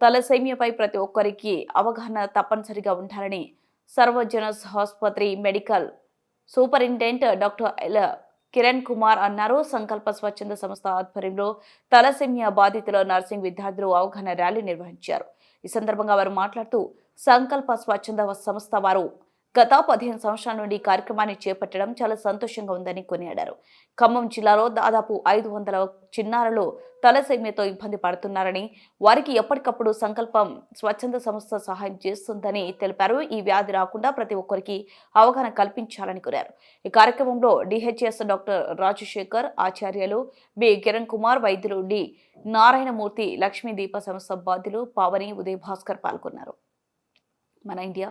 తలసేమియాపై ప్రతి ఒక్కరికి అవగాహన తప్పనిసరిగా ఉండాలని సర్వజనస్ ఆసుపత్రి medical superintendent doctor L Kiran Kumar అన్నారు. సంకల్ప స్వచ్ఛంద సంస్థ ఆధ్వర్యంలో తలసేమియా బాధితుల నర్సింగ్ విద్యార్థులు అవగాహన ర్యాలీ నిర్వహించారు. ఈ సందర్భంగా వారు మాట్లాడుతూ సంకల్ప స్వచ్ఛంద సంస్థ వారు గత పదిహేను సంవత్సరాల నుండి కార్యక్రమాన్ని చేపట్టడం చాలా సంతోషంగా ఉందని కొనియాడారు. ఖమ్మం జిల్లాలో దాదాపు ఐదు వందల చిన్నారులు తలసైమ్యతో ఇబ్బంది పడుతున్నారని వారికి ఎప్పటికప్పుడు సంకల్పం స్వచ్ఛంద సంస్థ సహాయం చేస్తుందని తెలిపారు. ఈ వ్యాధి రాకుండా ప్రతి ఒక్కరికి అవగాహన కల్పించాలని కోరారు. ఈ కార్యక్రమంలో డిహెచ్ఎస్ డాక్టర్ రాజశేఖర్ ఆచార్యులు బి. కిరణ్ కుమార్ వైద్యులు డి. నారాయణమూర్తి లక్ష్మీ దీప సంస్థ బాధ్యులు పావని ఉదయ్ భాస్కర్ పాల్గొన్నారు. మన ఇండియా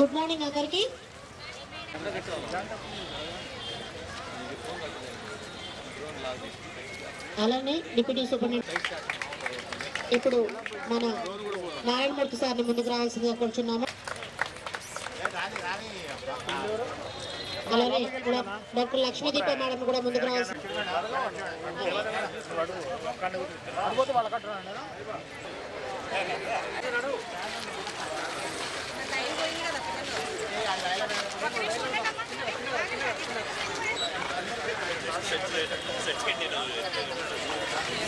గుడ్ మార్నింగ్ అందరికి అలానే డిప్యూటీ సూపరింటెండెంట్. ఇప్పుడు మన నారాయణమూర్తి సార్ని ముందుకు రావాల్సిందిగా కూర్చున్నాము. అలానే డా- డాక్టర్ లక్ష్మీదీప మేడం కూడా ముందుకు రావాల్సి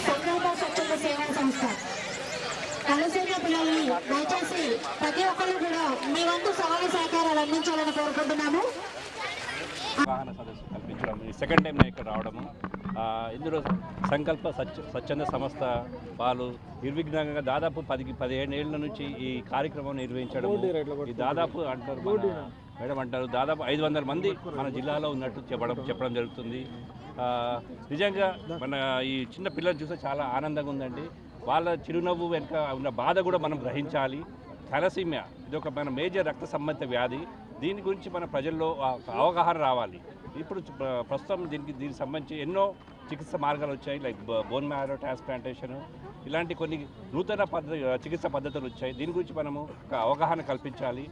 సంకల్ప స్వచ్ఛంద సేవా సంస్థ కలసేన పిల్లల్ని దయచేసి ప్రతి ఒక్కరు కూడా మీ వంతు సహాయ సహకారాలు అందించాలని కోరుకుంటున్నాము వాహన సదస్సు కల్పించడం సెకండ్ టైం ఇక్కడ రావడము. ఇందులో సంకల్ప స్వచ్ఛ స్వచ్ఛంద సంస్థ వాళ్ళు నిర్విఘ్నంగా దాదాపు పదికి పదిహేను ఏళ్ళ నుంచి ఈ కార్యక్రమం నిర్వహించడం ఈ దాదాపు అంటారు మేడం అంటారు. దాదాపు ఐదు వందల మంది మన జిల్లాలో ఉన్నట్టు చెప్పడం చెప్పడం జరుగుతుంది. నిజంగా మన ఈ చిన్న పిల్లలు చూస్తే చాలా ఆనందంగా ఉందండి. వాళ్ళ చిరునవ్వు వెనుక ఉన్న బాధ కూడా మనం గ్రహించాలి. థాలసీమియా ఇది ఒక మన మేజర్ రక్త సంబంధిత వ్యాధి. దీని గురించి మన ప్రజల్లో అవగాహన రావాలి. ఇప్పుడు ప్ర- ప్రస్తుతం దీనికి దీనికి సంబంధించి ఎన్నో చికిత్స మార్గాలు వచ్చాయి లైక్ బోన్ మ్యారో ట్రాన్స్ప్లాంటేషన్ ఇలాంటి కొన్ని నూతన పద్ధతి చికిత్స పద్ధతులు వచ్చాయి. దీని గురించి మనము ఒక అవగాహన కల్పించాలి.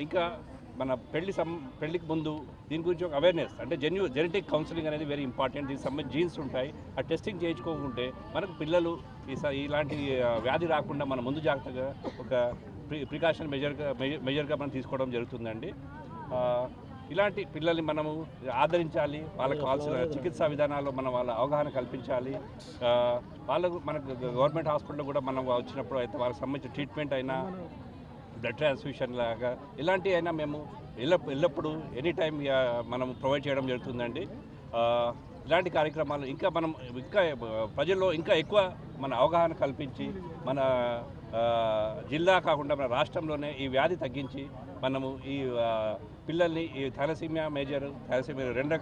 ఇంకా మన పెళ్ళి సం పెళ్ళికి ముందు దీని గురించి ఒక అవేర్నెస్ అంటే జెన్యు జెనెటిక్ కౌన్సిలింగ్ అనేది వెరీ ఇంపార్టెంట్ దీనికి సంబంధించి జీన్స్ ఉంటాయి. ఆ టెస్టింగ్ చేయించుకోకుంటే మనకు పిల్లలు ఈ స- ఇలాంటి వ్యాధి రాకుండా మనం ముందు జాగ్రత్తగా ఒక ప్రి ప్రికాషన్ మెజర్గా మెజర్గా మనం తీసుకోవడం జరుగుతుందండి. ఇలాంటి పిల్లల్ని మనము ఆదరించాలి వాళ్ళకి కావాల్సిన చికిత్సా విధానాల్లో మనం వాళ్ళ అవగాహన కల్పించాలి. వాళ్ళకు మనకు గవర్నమెంట్ హాస్పిటల్లో కూడా మనం వచ్చినప్పుడు అయితే వాళ్ళకి సంబంధించిన ట్రీట్మెంట్ అయినా బ్లడ్ ట్రాన్స్ఫ్యూషన్ లాగా ఇలాంటివి అయినా మేము ఎల్ల ఎల్లప్పుడూ ఎనీ టైం మనం ప్రొవైడ్ చేయడం జరుగుతుందండి. ఇలాంటి కార్యక్రమాలు ఇంకా మనం ఇంకా ప్రజల్లో ఇంకా ఎక్కువ మన అవగాహన కల్పించి మన జిల్లా కాకుండా మన రాష్ట్రంలోనే ఈ వ్యాధి తగ్గించి మనము ఈ పిల్లల్ని ఈ థాలసీమియా మేజర్ థాలసీమియా రెండు